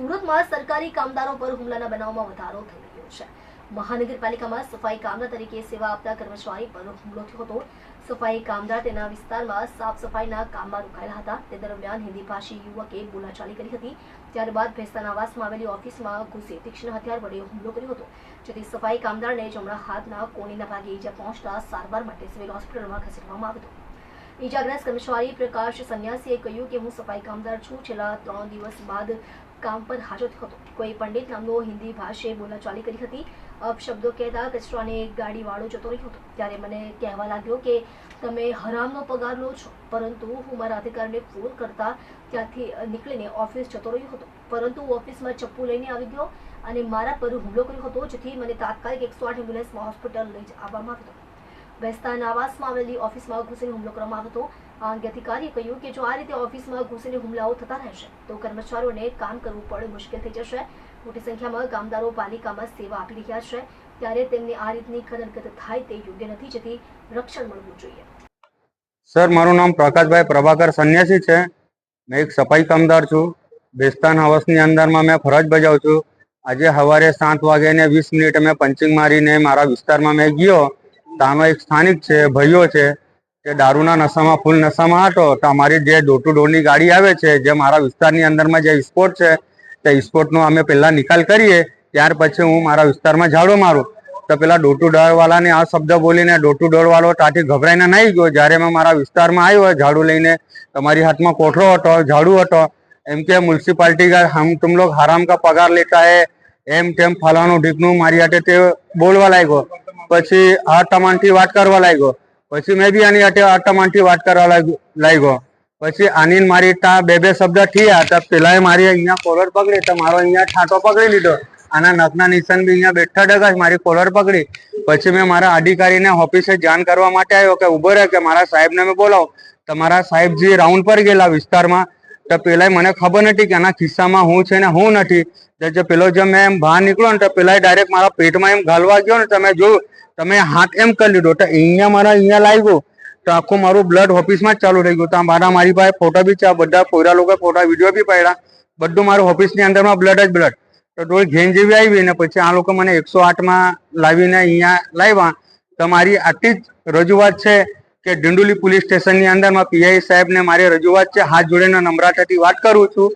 સુરતમાં સરકારી કામદારો પર હુમલાના બનાવમાં વધારો થઈ રહ્યો છે. મહાનગરપાલિકામાં સફાઈ કામદાર તરીકે સેવા આપતા કર્મચારી પર હુમલો થયો હતો. સફાઈ કામદાર તેના વિસ્તારમાં સાફ સફાઈના કામમાં રોકાયેલા હતા. તે દરમિયાન હિન્દી ભાષી યુવકે બોલાચાલી કરી હતી. ત્યારબાદ ભેસ્તાના આવાસમાં આવેલી ઓફિસમાં ઘૂસી તીક્ષ્ણ હથિયાર વડે હુમલો કર્યો હતો. જેથી સફાઈ કામદારને જમણા હાથના કોણીના ભાગે ઈજા પહોંચતા સારવાર માટે સિવિલ હોસ્પિટલમાં ખસેડવામાં આવ્યો હતો. ઇજાગ્રસ્ત કર્મચારી પ્રકાશ સંન્યાસીએ કહ્યું કે હું સફાઈ કામદાર છું. છેલ્લા ત્રણ દિવસ બાદ કામ પર હાજર હતો. કોઈ પંડિત નામનો હિન્દી ભાષે બોલાચાલી કરી હતી. અપશબ્દો કહેતા કચરાને ગાડીવાળો જતો રહ્યો હતો. ત્યારે મને કહેવા લાગ્યો કે તમે હરામનો પગાર લો છો. પરંતુ હું મારા અધિકારીને ફોન કરતા ત્યાંથી નીકળીને ઓફિસ જતો રહ્યો હતો. પરંતુ ઓફિસમાં ચપ્પુ લઈને આવી ગયો અને મારા પર હુમલો કર્યો હતો, જેથી મને તાત્કાલિક એકસો આઠ એમ્બ્યુલન્સમાં હોસ્પિટલ લઈ આવવામાં આવ્યો હતો. બેસ્તાન આવાસમાં આવેલી ઓફિસમાં ઘૂસીને હુમલો કરવામાં આવ્યો હતો. આ અંગે અધિકારીએ કહ્યું કે જો આ રીતે ઓફિસમાં ઘૂસીને હુમલાઓ થતા રહેશે, તો કર્મચારીઓને કામ કરવું પડે મુશ્કેલ થઈ જશે. મોટી સંખ્યામાં કામદારો પાલિકામાં સેવા આપી રહ્યા છે. ત્યારે તેમની આ રીતની કદરગત થાય તે યોગ્ય નથી, જેથી રક્ષણ મળવું જોઈએ. સર, મારું નામ પ્રકાશભાઈ પ્રભાકર સંન્યાસી છે. મેં એક સફાઈ કામદાર છું. બેસ્તાન હાઉસની અંદરમાં મેં ફરજ બજાવું છું. આજે સવારે સાત વાગે ને વીસ મિનિટે મેં પંચિંગ મારીને મારા વિસ્તારમાં મેં ગયો. ત્યાંનો એક સ્થાનિક છે, ભાઈઓ છે, તે દારૂના નશામાં, ફૂલ નશામાં હતો. તો અમારી જે ડોર ટુ ડોરની ગાડી આવે છે, જે મારા વિસ્તારની અંદરમાં જે સ્પોટ છે, તે સ્પોટનો અમે પહેલાં નિકાલ કરીએ. ત્યાર પછી હું મારા વિસ્તારમાં ઝાડો મારું. તો પેલા ડોર ટુ ડોર આ શબ્દ બોલીને ડોર ટુ ડોરવાળો ત્યાંથી ગભરાઈને નહીં ગયો. જ્યારે મેં મારા વિસ્તારમાં આવ્યો, ઝાડુ લઈને તમારી હાથમાં કોઠરો હતો, ઝાડુ હતો. એમ કે મ્યુનિસિપાલિટી કા હમ, તુમ હરામ કા પગાર લેતા હે? એમ તેમ ફલાણું ઢીકનું મારી હાથે તે બોલવા લાગ્યો. પછી આ ટમાનથી વાત કરવા લાગ્યો. પછી મેં બી આની અટે આઠ ટમાનથી વાત કરવા લાગ્યો પછી આની મારી ત્યાં બે બે શબ્દ થયા તો પેલા મારી અહીંયા કોલર પકડી તો મારો અહીંયા ઠાંટો પકડી લીધો. આના નખના નિશાન બી અહીંયા બેઠા ડગા મારી કોલર પકડી. પછી મેં મારા અધિકારીને ઓફિસે જાણ કરવા માટે આવ્યો કે ઊભો રહે કે મારા સાહેબને મેં બોલાવો. તો મારા સાહેબજી રાઉન્ડ પર ગયેલા વિસ્તારમાં, તો પેલા મને ખબર નથી કે આના ખિસ્સામાં હું છે ને હું નથી. જે પેલો જે મેં એમ બહાર નીકળ્યો ને તો પેલા ડાયરેક્ટ મારા પેટમાં એમ ઘાલવા ગયો ને તમે જોયું તમે હાથ એમ કરી લીધો. તો અહીંયા મારા અહીંયા લાગ્યો તો આખું મારું બ્લડ ઓફિસમાં જ ચાલુ થઈ ગયું. તો મારા મારી પાસે ફોટો બી ચા બધા પોયરા લોકો ફોટા વીડિયો બી પડ્યા. બધું મારું ઓફિસની અંદરમાં બ્લડ જ બ્લડ તો ડોલ ઘેન જેવી આવી ને પછી આ લોકો મને એકસો આઠમાં લાવીને અહીંયા લાવ્યા. તો મારી આટલી જ રજૂઆત છે કે ડિંડુલી પોલીસ સ્ટેશનની અંદરમાં પીઆઈ સાહેબને મારી રજૂઆત છે. હાથ જોડીને નમ્રતાથી વાત કરું છું.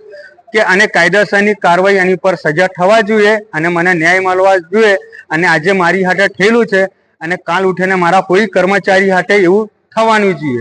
કે આને કાયદેસરની કાર્યવાહી એની પર સજા થવા જોઈએ અને મને ન્યાય મળવા જોઈએ અને આજે મારી હાથે થયેલું છે અને કાલ ઉઠીને મારા કોઈ કર્મચારી હાથે એવું થવાનું જોઈએ.